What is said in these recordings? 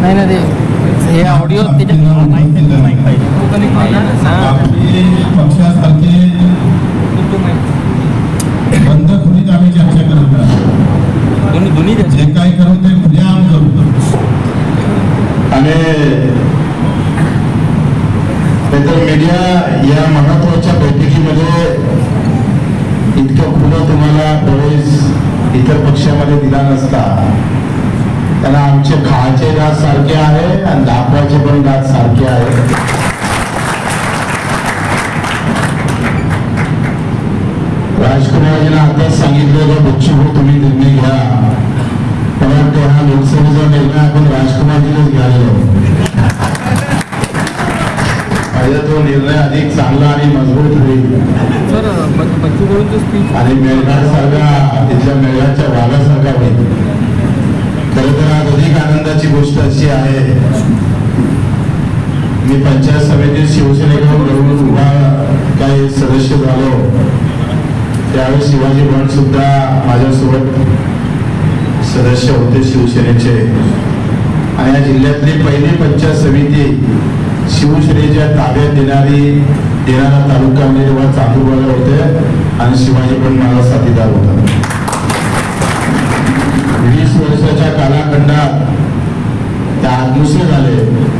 नाही ना ते हे ऑडिओ पक्षासारखे बंद खोलीत आम्ही चर्चा करत नाही. दोन्ही दोन्ही द्यायचे जे काही करू ते खुलेआम करू. आणि मीडिया या महत्त्वाच्या बैठकीमध्ये इतकं खुलं तुम्हाला प्रवेश इतर पक्षामध्ये दिला नसता. त्यांना आमचे खायचे दात सारखे आहे आणि दाखवायचे पण दात सारखे आहे राजकुमारजींना आताच सांगितलं होतं बच्चू भाऊ तुम्ही निर्णय घ्या परंतु हा लोकसभेचा निर्णय आपण राजकुमारजीनेच घ्यायला पाहिजे तो निर्णय अधिक चांगला आणि मजबूत होईल सर बच्चू कडूनचं स्पीच आणि मेळघाट सारखा तिथल्या मेळघाटच्या भागासारखा होईल खरं तर आज अधिक आनंदाची गोष्ट अशी आहे मी पंचायत समितीत शिवसेनेकडून लढून उभा काही सदस्य झालो. त्यावेळेस शिवाजी भट सुद्धा माझ्यासोबत सदस्य होते शिवसेनेचे. आणि या जिल्ह्यातली पहिली पंचायत समिती शिवसेनेच्या ताब्यात देणारी देणारा तालुका म्हणजे तेव्हा चांदूरवाला होते आणि शिवाजी पण माझा साथीदार होता. वीस वर्षाच्या कालाखंडात त्या आत्मसे झाले.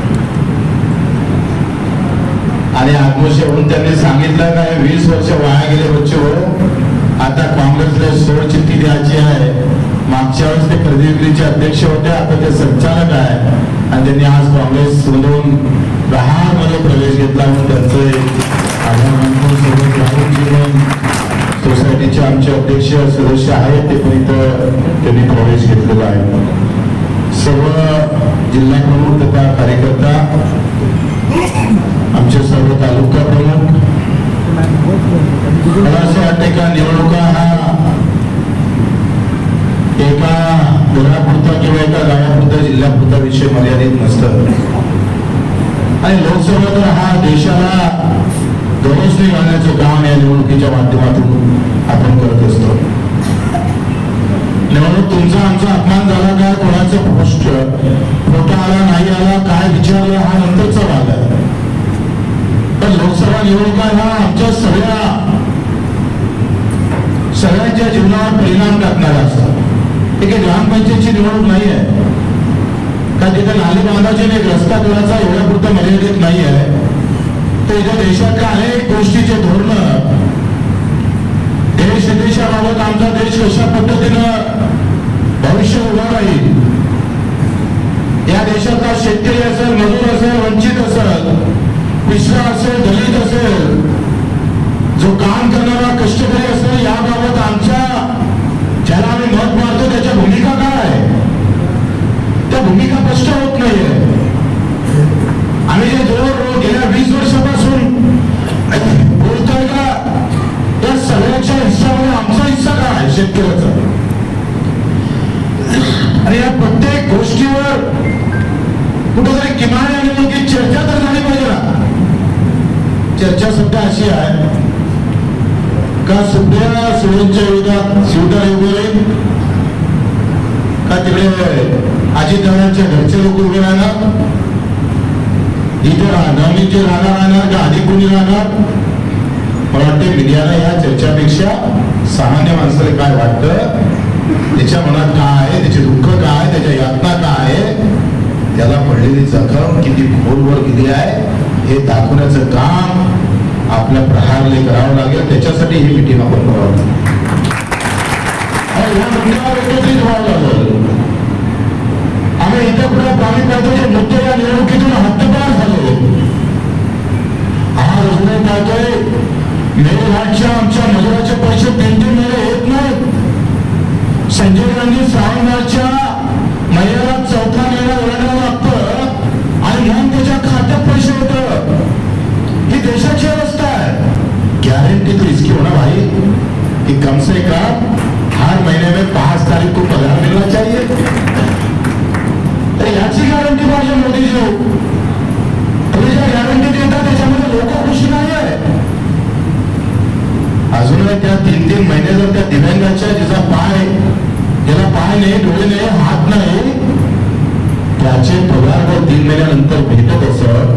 आणि आत्मसे त्यांनी सांगितलं काय वीस वर्ष वाया गेले बच्चे हो. आता काँग्रेसला सोड द्यायची आहे. मागच्या वेळेस ते खरेदी विक्रीचे अध्यक्ष होते आता ते संचालक आहे. आणि त्यांनी आज काँग्रेस सोडून मध्ये प्रवेश घेतला म्हणून त्यांचं सोसायटीचे आमचे अध्यक्ष सदस्य आहेत ते पण इथं त्यांनी प्रवेश घेतलेला आहे. सर्व जिल्हा प्रमुख तथा कार्यकर्ता सर्व तालुका प्रमुख मला असं वाटतं का निवडणुका हा एका घरापुरता किंवा एका गावापुरता जिल्ह्यापुरता विषय मर्यादित नसतं. आणि लोकसभा तर हा देशाला गवसणी घालण्याचं काम या निवडणुकीच्या माध्यमातून आपण करत असतो. निवडणूक तुमचा आमचा अपमान झाला काय कोणाचं पोस्ट? फोटो आला नाही आला? काय विचारलं? हा नंतरचा भाग आहे. आता लोकसभा निवडणुका ह्या आमच्या सगळ्या सगळ्यांच्या जीवनावर परिणाम टाकणारा असतात. एक काही ग्रामपंचायतची निवडणूक नाही आहे का तिथे नाली बांधाचे एक रस्ता करायचा एवढ्या पुरतं मर्यादित नाही आहे तर इथं देशातल्या अनेक गोष्टीचे धोरण देश विदेशाबाबत आमचा देश कशा पद्धतीनं चर्चा सुद्धा अशी आहे. का सुप्रिया सुळेंच्या विरोधात शिवता उभे राहील? का तिकडे अजितदादांच्या घरचे लोक उभे राहणार? इथे नवनीत जे राहणार राहणार का अधिक कोणी राहणार? मला वाटते मीडियाला या चर्चापेक्षा सामान्य माणसाला काय वाटतं? त्याच्या मनात काय आहे? त्याचे दुःख काय आहे? त्याच्या यातना काय आहे? त्याला पडलेली जखम किती खोलवर किती आहे? हे दाखवण्याचं काम आपल्या प्रहारले करावं लागेल त्याच्यासाठी ही मिटिंग आपण करावं लागेल. आम्ही इथं कुठे पाणी पाहतोय मुद्दे या निवडणुकीतून हद्दपार झाले मेळघाटच्या आमच्या मजुराचे पैसे तीन तीन महिने येत नाहीत संजय गांधी श्रावणाच्या महिन्याला चौथा महिना ओरडावं लागतं. आणि मग त्याच्या खात्यात पैसे होतं. ही देशाची अवस्था गारंटी तो इसकी होना भाई कि कम से कम हर महीने में पांच तारीख को पगार मिलना चाहिए। याची गॅरंटी पाहिजे मोदीजी तुम्ही ज्या गॅरंटी देता त्याच्यामध्ये लोक खुशी नाही आहे अजूनही त्या तीन तीन महिने जर त्या दिव्यांगाच्या जिचा पाय त्याला पाय नाही डोळे नाही हात नाही त्याचे पगार जर तीन महिन्यानंतर भेटत असत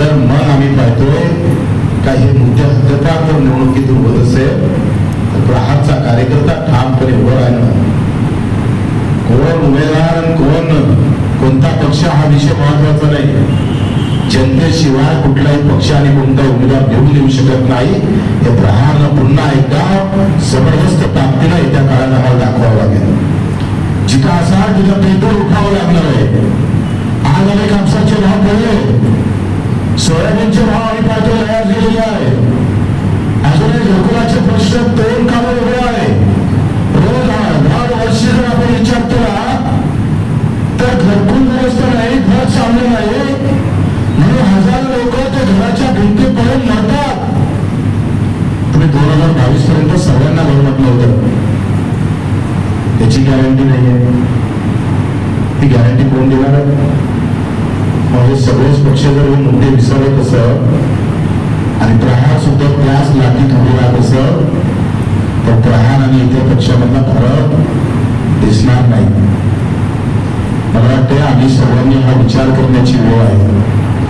तर मग आम्ही पाहतोय काही हे मुद्दे निवडणुकीतून होत असेल तर प्रहारचा कार्यकर्ता ठामपणे उभं राहणं. कोण उमेदवार आणि कोण कोणता पक्ष हा विषय महत्त्वाचा नाही. जनतेशिवाय कुठलाही पक्ष आणि कोणता उमेदवार घेऊन देऊ शकत नाही. हे प्रहारनं पुन्हा एकदा जबरदस्त ताकदीनं येत्या काळात आम्हाला दाखवावं लागेल. जिथं असा तिथं पेट्रोल उठावं लागणार आहे. आज अनेक कापसाचे भाव पडले सोयाबीनचे भाव आणि पाहतो तयार केलेले आहे. अजून लोकांचे प्रश्न तोंड काढून उभे आहे. रोज दहा वर्षी जर आपण विचार केला तर घरकून व्यवस्था नाही घर चांगलं नाही. म्हणून हजार लोक ते घराच्या भिंती पडून मरतात तुम्ही दोन हजार बावीस पर्यंत सगळ्यांना घर म्हटलं होतं. त्याची गॅरंटी नाही आहे ती गॅरंटी कोण देणार आहे? मग हे सगळेच पक्ष जर हे मुद्दे विसरत असं आणि प्रहार सुद्धा त्याच लाटीत उभे राहत असं तर प्रहार आणि इतर पक्षामधला फरक दिसणार नाही. मला वाटते आम्ही सर्वांनी हा विचार करण्याची वेळ आहे.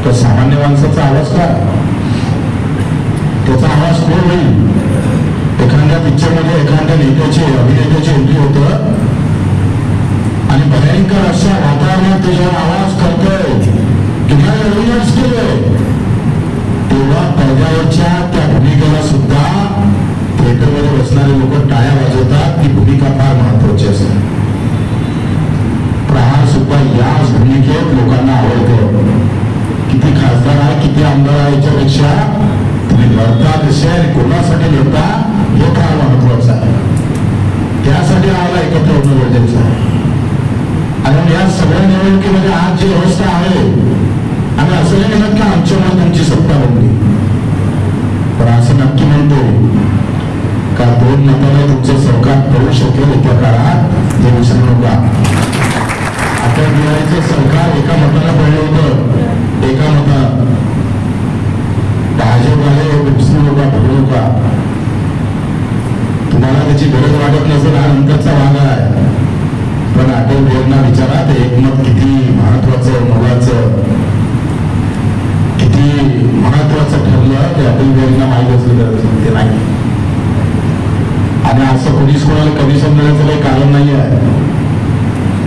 तर सामान्य माणसाचा आवाज काय? त्याचा आवाज कोण होईल? एखाद्या पिक्चरमध्ये एखाद्या नेत्याचे अभिनेत्याचे एंट्री होतं. आणि भयंकर अशा वातावरणात त्याच्यावर आवाज करतोय तुम्हाला एवढंच केलंय तेव्हा त्या भूमिकेला सुद्धा थिएटरमध्ये बसणारे लोक टाळ्या वाजवतात ती भूमिका फार महत्वाची असते. प्रहार सुद्धा याच भूमिकेत लोकांना आवडतो. किती खासदार आहे किती आमदार आहे याच्यापेक्षा तुम्ही लढता कसे आणि कोणासाठी लढता हे फार महत्वाचं आहे. त्यासाठी आम्हाला एकत्र होणं गरजेचं आहे. आणि या सगळ्या निवडणुकीमध्ये आज जी व्यवस्था आहे आम्ही असं नाही म्हणत की आमच्यामुळे तुमची सत्ता बनली पण असं नक्की म्हणतो का दोन मताने तुमचं सरकार पडू शकेल येत्या काळात हे विसरू नका अटल बिहारीचं सरकार एका मताला पडलं होतं. एका मता भाजपवाले विसरू नका भरू नका तुम्हाला त्याची गरज वाटत नसेल हा नंतरचा भाग आहे. पण अटल बिहारींना विचारा ते एकमत किती महत्वाचं मोलाचं किती महत्वाचं ठरलं ते अटल बिहारींना माहीत असलं गरज ते नाही. आणि असं कोणीच कोणाला कमी समजण्याचं काही कारण नाही आहे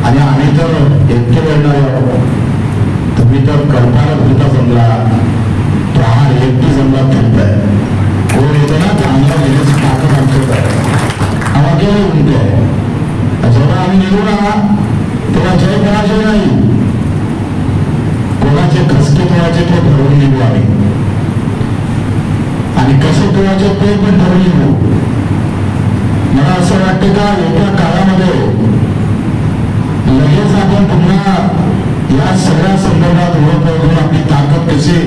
आणि आम्ही तर एकटे लढणार आहोत तुम्ही तर कल्पना भूता जमला प्रहार एकटी जमला फिरताय कोण येतो ना चांगला घेण्याची ताकद आमच्यात आहे आम्हाला केलं म्हणते आहे जेव्हा आम्ही निघू ना तेव्हा जय पराजय नाही कोणाचे खसके ठेवायचे ते ठरवून निघू आम्ही आणि कसे ठेवायचे ते पण ठरवून निघू मला असं वाटतं का येत्या काळामध्ये लगेच आपण पुन्हा या सगळ्या संदर्भात ओळख करून आपली ताकद कशी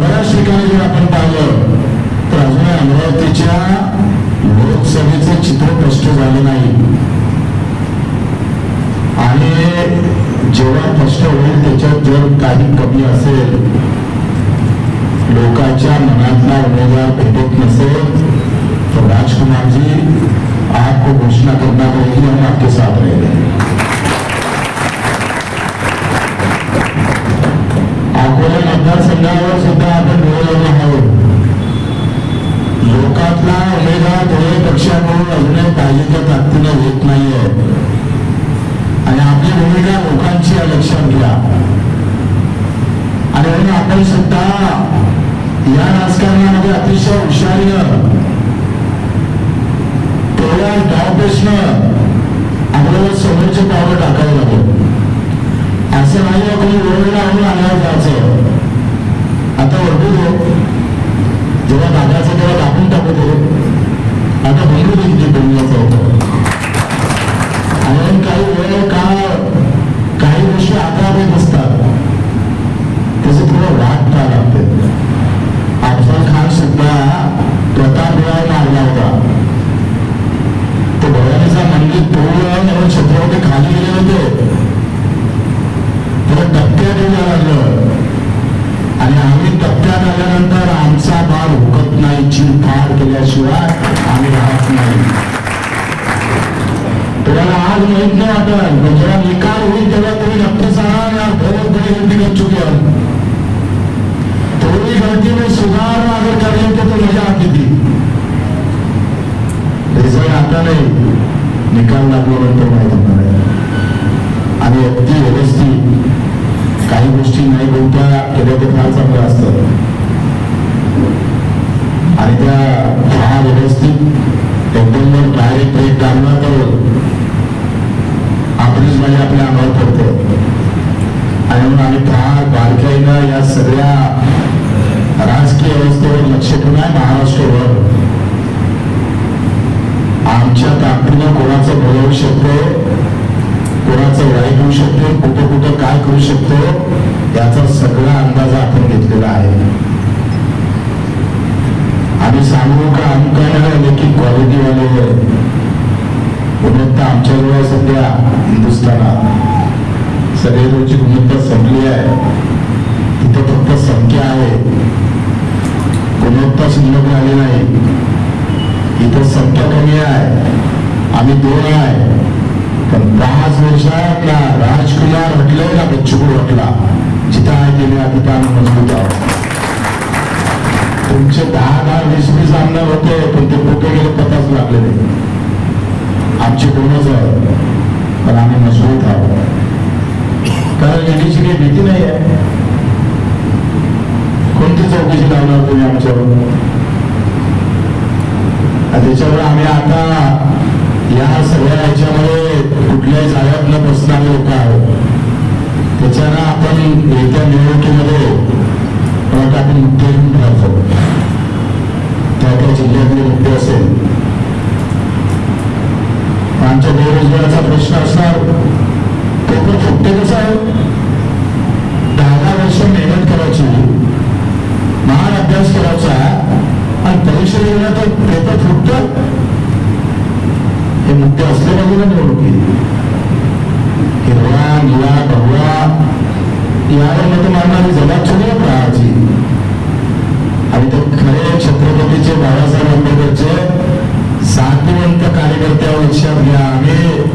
बऱ्याच ठिकाणी जर आपण पाहिलं तर अजून अमरावतीच्या लोकसभेचं चित्र स्पष्ट झालं नाही. आणि जेव्हा स्पष्ट होईल त्याच्यात जर काही कमी असेल लोकांच्या मनातला उमेदवार भेटत नसेल तर राजकुमारजी आपको घोषणा करना पड़ेगी हम आपके साथ रहेंगे. मतदारसंघावर सुद्धा आपण निवडलेलो आहोत. लोकातला उमेदवार दोन्ही पक्षाकडून अजूनही पाहिजेच्या ताकदीनं होत नाहीये. आणि आपली भूमिका लोकांची लक्षात घ्या. आणि म्हणून आपण सुद्धा या राजकारणामध्ये अतिशय हुशारीनं तेवढ्या डावपेशनं आपल्याला समोरचे पावलं टाकायला लागेल असं नाही आपण कोणी वेळेला आणून आणायला जायचं. आता ओळखू जेव्हा दादाचं तेव्हा दाबून टाकत. दे आता बोलू दे किती बोलण्याचं होतं. आणि काही वेळ पर्यंत तो मजा किती रिझल्ट आता नाही. निकाल लागल्यानंतर माहीत होणार आहे? आणि अगदी व्यवस्थित. काही गोष्टी नाही बोलत्या केल्या ते फार चांगलं असतं. आणि त्या फार व्यवस्थित एकदम डायरेक्ट एक टाकला तर आपलीच म्हणजे आपल्या अंगावर पडते. आणि म्हणून आम्ही फार बारकाईनं या सगळ्या राजकीय व्यवस्थेवर लक्ष ठेवून आहे महाराष्ट्रावर आमच्या ताकदीनं कोणाचं बोलवू शकतो कोणाचं वाईट होऊ शकतो कुठं कुठं काय करू शकतो याचा सगळा अंदाज आपण घेतलेला आहे. आम्ही सांगू का आमच्या लेखी क्वालिटीवाले गुणवत्ता आमच्याजवळ सध्या हिंदुस्थानात. सगळे रोजची गुणवत्ता संपली आहे तिथं फक्त संख्या आहे. गुणवत्ता शिल्लक राहिली नाही. इथं सत्ता कमी आहे. आम्ही दोन आहे. पण पाच वर्षात त्या राजकुमार हटलं ना बच्चूकडे हटला. जिथं आहे गेले तिथं आम्ही मजबूत आहोत तुमचे दहा दहा वीस वीस आमदार होते पण ते कुठे गेले पताच लागले नाही. आमचे कोणच आहे पण आम्ही मजबूत आहोत. कारण एडीची काही भीती नाही आहे. कोणती चौकशी लावणार तुम्ही आमच्यावर त्याच्यावर आम्ही आता या सगळ्या ह्याच्यामध्ये कुठल्याही जाग्यात न बसणारे लोक आहोत. त्याच्यानं आपण येत्या निवडणुकीमध्ये आपण मुद्दे घेऊन राहतो त्या त्या जिल्ह्यातले मुद्दे असेल. आमच्या बेरोजगाराचा प्रश्न असणार. पेपर फुटते कसं आहे? दहा दहा वर्ष मेहनत अभ्यास करायचा आणि परीक्षा गेला पेपर फुटत हे मुद्दे असले पाहिजे ना निवडणुकीत हिरवा निळा भगवा यावर मत मारणारी जबाब छोडी आहे आणि ते खरे छत्रपतीचे बाळासाहेब आंबेडकरचे सातवंत कार्यकर्त्यावर लक्षात घ्या आम्ही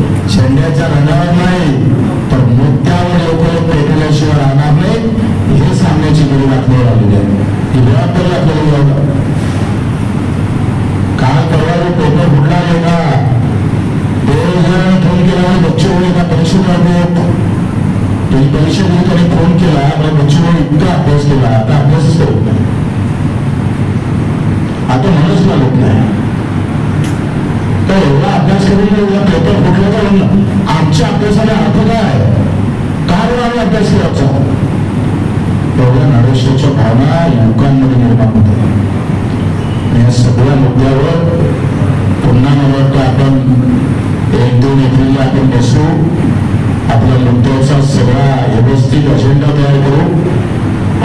नरेशाच्या भावना युवकांमध्ये निर्माण होत. या सगळ्या मुद्द्यावर पुन्हा मला वाटतं आपण एक दोन एप्रिलला आपण बसू आपल्या मुद्द्याचा सगळा व्यवस्थित अजेंडा तयार करू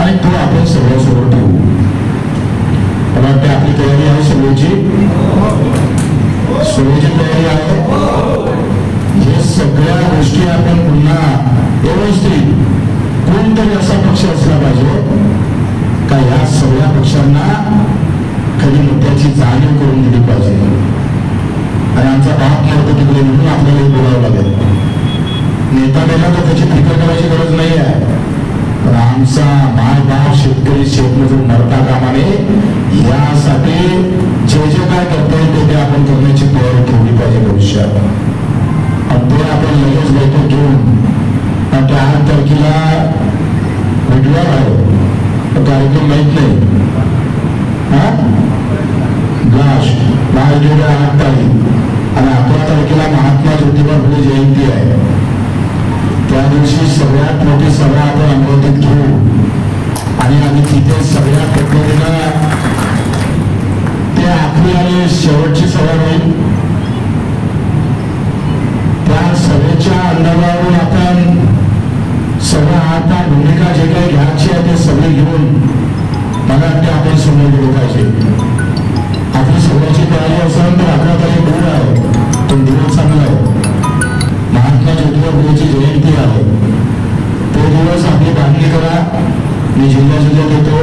आणि तो आपण सगळ्यासोबत ठेवू. मला वाटतं आपली तयारी आहे सगळ्याची सगळ्याची तयारी आहे? हे सगळ्या गोष्टी आपण पुन्हा व्यवस्थित कोणतरी असा पक्ष असला पाहिजे. का या सगळ्या पक्षांना कधी मुद्द्याची जाणीव करून दिली पाहिजे आणि आमचा बाप नव्हतं तिकडे म्हणून आपल्याला हे बोलावं लागेल नेता नेला तर त्याची फिकर करायची गरज नाही आहे पण आमचा माय बाप शेतकरी शेतमजूर मरता कामाने यासाठी जे जे काय करता येईल ते ते आपण करण्याची तयारी ठेवली पाहिजे भविष्यात आणि ते आपण लगेच बैठक घेऊन आणि त्या आठ तारखेला भेटणार आहे तो कार्यक्रम माहीत नाही हा लास्ट महादेवला आठ तारीख आणि अकरा तारखेला महात्मा ज्योतिबा फुले जयंती आहे त्या दिवशी सगळ्यात मोठी सभा आपण अमरावतीत घेऊ आणि आम्ही तिथे सगळ्या पद्धतीनं ते आखरी आणि शेवटची सभा होईल. त्या सभेच्या अंदाजावरून आपण सगळं आता भूमिका जे काही घ्यायची आहे ते सगळे घेऊन मला वाटते आपण समोर गेलो पाहिजे. आपली सगळ्याची तयारी असेल तर अकरा तारीख दूर आहे. तो दिवस चांगला आहे. महात्मा ज्योतिबा फुलेची जयंती आहे तो दिवस आपली बांधणी करा. मी जिल्हा जिल्ह्यात येतो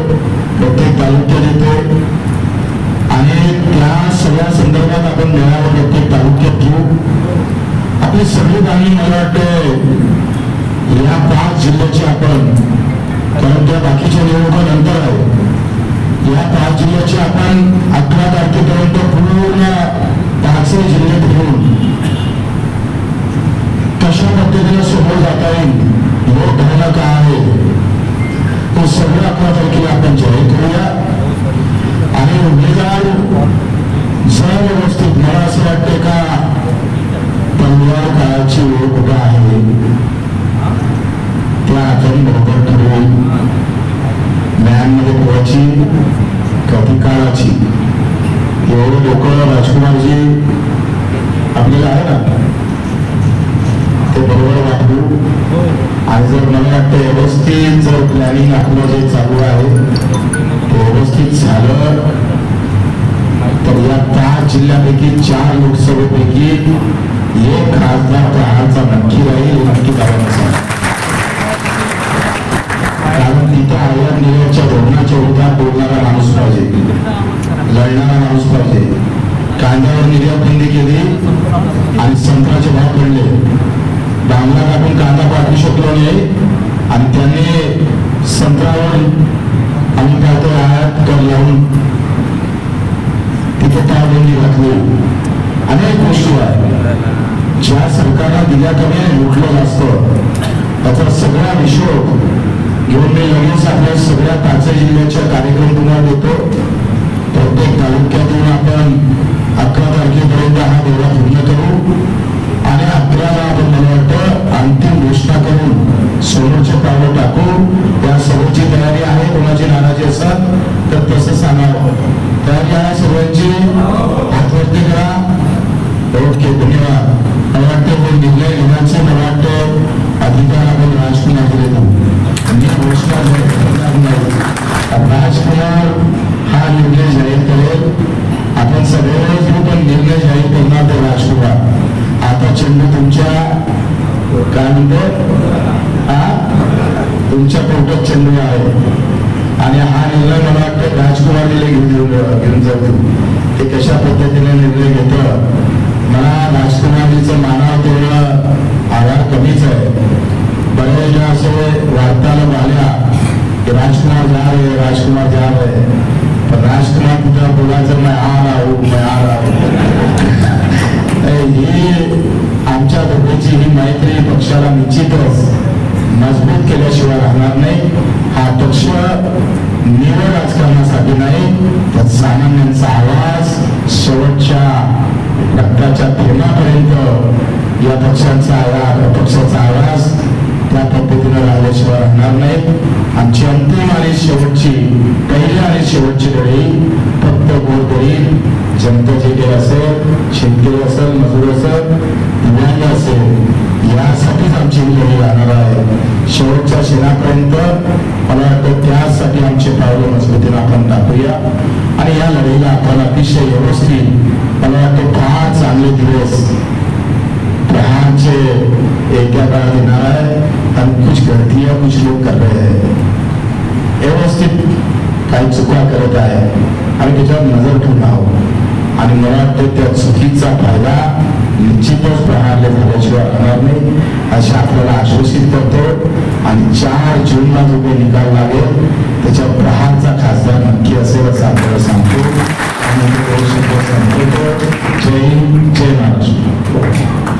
प्रत्येक तालुक्यात येतो. आणि त्या सगळ्या संदर्भात आपण मेळावा प्रत्येक तालुक्यात घेऊ. आपली सगळी बांधणी मला वाटतं या पाच जिल्ह्याची आपण कारण त्या बाकीच्या निवडणुका नंतर आहे या पाच जिल्ह्याची आपण अकरा तारखेपर्यंत पूर्ण पाचही जिल्हे फिरून कशा पद्धतीने समोर जाता येईल लोक धरणं काय आहे ते सगळं अकरा तारखेला आपण जाहीर करूया आणि उमेदवार जर व्यवस्थित मला असं वाटतं का तलवार काळाची वेळ कुठं आहे त्या आपण बरोबर ठरवून न्यायांमध्ये पोहायची कधी काळाची एवढे लोक राजकुमारजी आपल्याला आहे ना ते बरोबर वापरू आणि जर मला वाटतं व्यवस्थित जर प्लॅनिंग आपलं जे चालू आहे ते व्यवस्थित झालं तर या जिल्ह्यापैकी चार लोकसभेपैकी एक खासदार प्रहारचा नक्की राहील नक्की कारण तिथं आया निर्याच्या धोरणाच्या विरोधात बोलणारा माणूस पाहिजे. लढणारा माणूस पाहिजे. कांद्यावर निर्यात बंदी केली आणि संत्र्याचे भाव पडले. बांगलात आपण कांदा पाठवू शकलो नाही. आणि त्यांनी संत्रावर आम्ही पाहतो आयात कर लावून तिथे टाळबंदी घातली अनेक गोष्टी आहेत. ज्या सरकारला दिल्या कमी लुटलं जास्त. त्याचा सगळा हिशोब घेऊन मी लगेच आपल्या सगळ्या पाच जिल्ह्याच्या कार्यक्रम तुम्हाला देतो. प्रत्येक तालुक्यातून आपण अकरा तारखेपर्यंत हा दौरा पूर्ण करू. आपण अंतिम घोषणा करून समोरचे पावलं टाकू त्या सर्वांची तयारी आहे कोणाची नाराजी असेल तर तसं सांगावं. तयारी आहे सर्वांची? हातवरती करा. ओके धन्यवाद. मला वाटतं हे निर्णय घेण्याचे मला वाटतं अधिकार आपण राजकुमार दिले मी घोषणा करणार नाही राजकुमार हा निर्णय जाहीर करेल. आपण सगळेच पण निर्णय जाहीर करणार ते राजकुमार. आता चेंडू तुमच्या काय म्हणते? हा तुमच्या पोटात चंद्र आहे. आणि हा निर्णय मला वाटतं राजकुमारीला घेऊन घेऊन जातो ते कशा पद्धतीने निर्णय घेतं? मला राजकुमारीचं मानव तेवढा आधार कमीच आहे. बऱ्याचदा असे वार्ताला आल्या की राजकुमार जा रे राजकुमार जा रे पण राजकुमार कुठं बोलायचं? मैं आ रहा हूं मैं आ रहा हे आमच्या दोघांची ही मैत्री पक्षाला निश्चितच मजबूत केल्याशिवाय राहणार नाही. हा पक्ष निवड राजकारणासाठी नाही तर सामान्यांचा आवाज शेवटच्या रक्ताच्या थेंबापर्यंत या पक्षांचा आवाज पक्षाचा आवाज त्या पद्धतीनं राहिल्याशिवाय राहणार नाही. आमची अंतिम आणि शेवटची पहिली आणि शेवटची लढाई फक्त गोरगरीब जनता जे असेल शेतकरी असेल मजूर असेल दिव्यांग असेल यासाठीच आमची ही लढाई राहणार आहे. शेवटच्या शेणापर्यंत मला वाटतं त्यासाठी आमचे पावलं मजबूतीनं आपण टाकूया आणि या लढाईला आपण अतिशय व्यवस्थित मला वाटतं पाच चांगले दिवस प्रहारचे एकट्या काळात येणार आहे आणि कुछ गलतियां कुछ लोग कर रहे हैं व्यवस्थित काही चुका करत आहे आणि त्याच्यावर नजर ठेवून आहोत आणि मला वाटतं त्या चुकीचा फायदा निश्चितच प्रहारला झाल्याशिवाय होणार नाही. असे आपल्याला आश्वासित करतो आणि चार जूनला जो काही निकाल लागेल त्याच्या प्रहारचा खासदार नक्की असेल असं आपल्याला सांगतो आणि मी जय हिंद जय महाराष्ट्र.